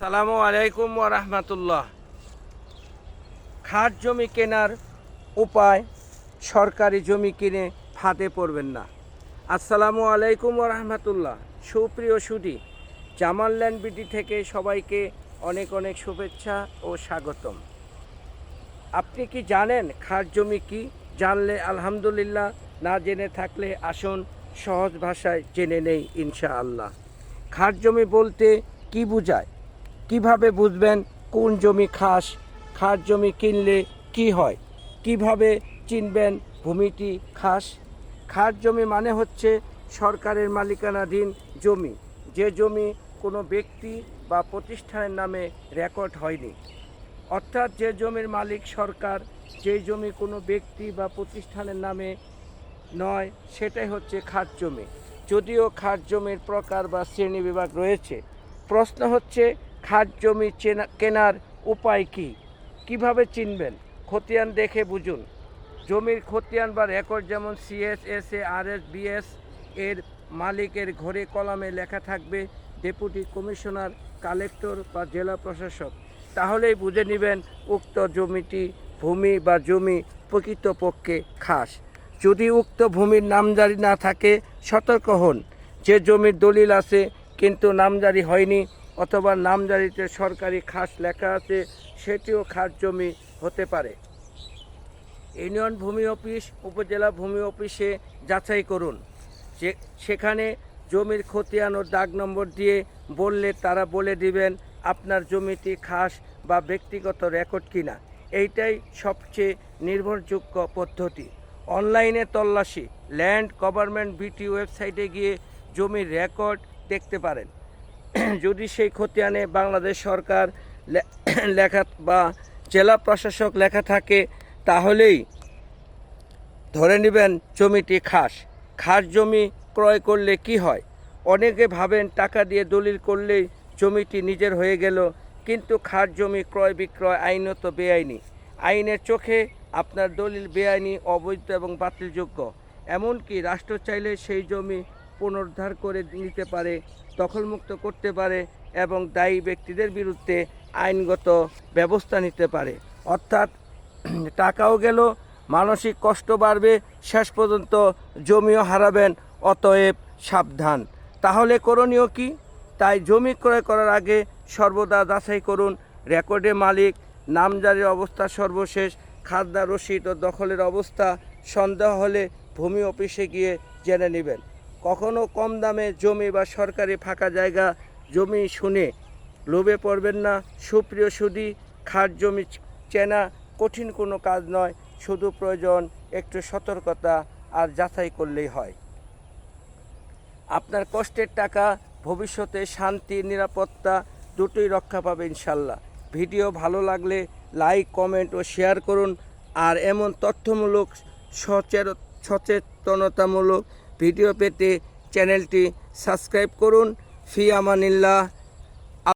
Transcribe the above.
সালামু আলাইকুম রাহমাতুল্লাহ। খাট জমি কেনার উপায় সরকারি জমি কিনে ফাঁদে পড়বেন না। আসসালামু আলাইকুম রাহমাতুল্লাহ। সুপ্রিয় সুধি জামালল্যান্ড বিডি থেকে সবাইকে অনেক অনেক শুভেচ্ছা ও স্বাগতম। আপনি কি জানেন খাট জমি কি? জানলে আলহামদুলিল্লাহ, না জেনে থাকলে আসুন, সহজ ভাষায় জেনে নেই ইনশাআল্লাহ। খাট জমি বলতে কি বোঝায়? কীভাবে বুঝবেন কোন জমি খাস খাস জমি কিনলে কি হয়? কীভাবে চিনবেন ভূমিটি খাস? খাস জমি মানে হচ্ছে সরকারের মালিকানাধীন জমি। যে জমি কোনো ব্যক্তি বা প্রতিষ্ঠানের নামে রেকর্ড হয়নি। অর্থাৎ যে জমির মালিক সরকার, যে জমি কোনো ব্যক্তি বা প্রতিষ্ঠানের নামে নয়, সেটাই হচ্ছে খাস জমি। যদিও খাস জমির প্রকার বা শ্রেণি বিভাগ রয়েছে। প্রশ্ন হচ্ছে খাস জমি কেনার উপায় কি? কীভাবে চিনবেন? খতিয়ান দেখে বুঝুন। জমির খতিয়ান বা রেকর্ড যেমন CS S A R S BS এর মালিকের ঘরে কলামে লেখা থাকবে, ডেপুটি কমিশনার, কালেক্টর বা জেলা প্রশাসক। তাহলেই বুঝে নেবেন উক্ত জমিটি ভূমি বা জমি প্রকৃতপক্ষে খাস। যদি উক্ত ভূমির নামজারি না থাকে, সতর্ক হন। যে জমির দলিল আছে, কিন্তু নামজারি হয়নি অথবা নামজারিতে সরকারি খাস লেখা আছে, সেটিও খাস জমি হতে পারে। ইউনিয়ন ভূমি অফিস, উপজেলা ভূমি অফিসে যাচাই করুন। যে সেখানে জমির খতিয়ান ও দাগ নম্বর দিয়ে বললে তারা বলে দিবেন, আপনার জমিটি খাস বা ব্যক্তিগত রেকর্ড কিনা? এইটাই সবচেয়ে নির্ভরযোগ্য পদ্ধতি। অনলাইনে তল্লাশি, ল্যান্ড গভর্নমেন্ট বিটি ওয়েবসাইটে গিয়ে জমির রেকর্ড দেখতে পারেন। যদি সেই খতিয়ানে বাংলাদেশ সরকার লেখা বা জেলা প্রশাসক লেখা থাকে, তাহলেই ধরে নেবেন জমিটি খাস। খাস জমি ক্রয় করলে কি হয়? অনেকে ভাবেন টাকা দিয়ে দলিল করলেই জমিটি নিজের হয়ে গেল, কিন্তু খাস জমি ক্রয় বিক্রয় আইনত বেআইনি। আইনের চোখে আপনার দলিল বেআইনি, অবৈধ এবং বাতিলযোগ্য। এমনকি রাষ্ট্র চাইলে সেই জমি পুনরুদ্ধার করে নিতে পারে, দখলমুক্ত করতে পারে এবং দায়ী ব্যক্তিদের বিরুদ্ধে আইনগত ব্যবস্থা নিতে পারে। অর্থাৎ টাকাও গেল, মানসিক কষ্ট বাড়বে, শেষ পর্যন্ত জমিও হারাবেন, অতএব সাবধান। তাহলে করণীয় কি? তাই জমি ক্রয় করার আগে সর্বদা যাচাই করুন, রেকর্ডে মালিক নামজারির অবস্থা সর্বশেষ খাজনা রসিদ ও দখলের অবস্থা, সন্দেহ হলে ভূমি অফিসে গিয়ে জেনে নেবেন। কখনো কম দামে জমি বা সরকারি ফাঁকা জায়গা জমি শুনে লোভে পড়বেন না। সুপ্রিয় সুদী, খাট জমি চেনা কঠিন কোনো কাজ নয়। শুধু প্রয়োজন একটু সতর্কতা আর যাচাই করলেই হয়। আপনার কষ্টের টাকা, ভবিষ্যতে শান্তি, নিরাপত্তা দুটোই রক্ষা পাবে ইনশাল্লাহ। ভিডিও ভালো লাগলে লাইক, কমেন্ট ও শেয়ার করুন। আর এমন তথ্যমূলক সচেতনতামূলক ভিডিও পেতে চ্যানেলটি সাবস্ক্রাইব করুন। ফি আমানিল্লাহ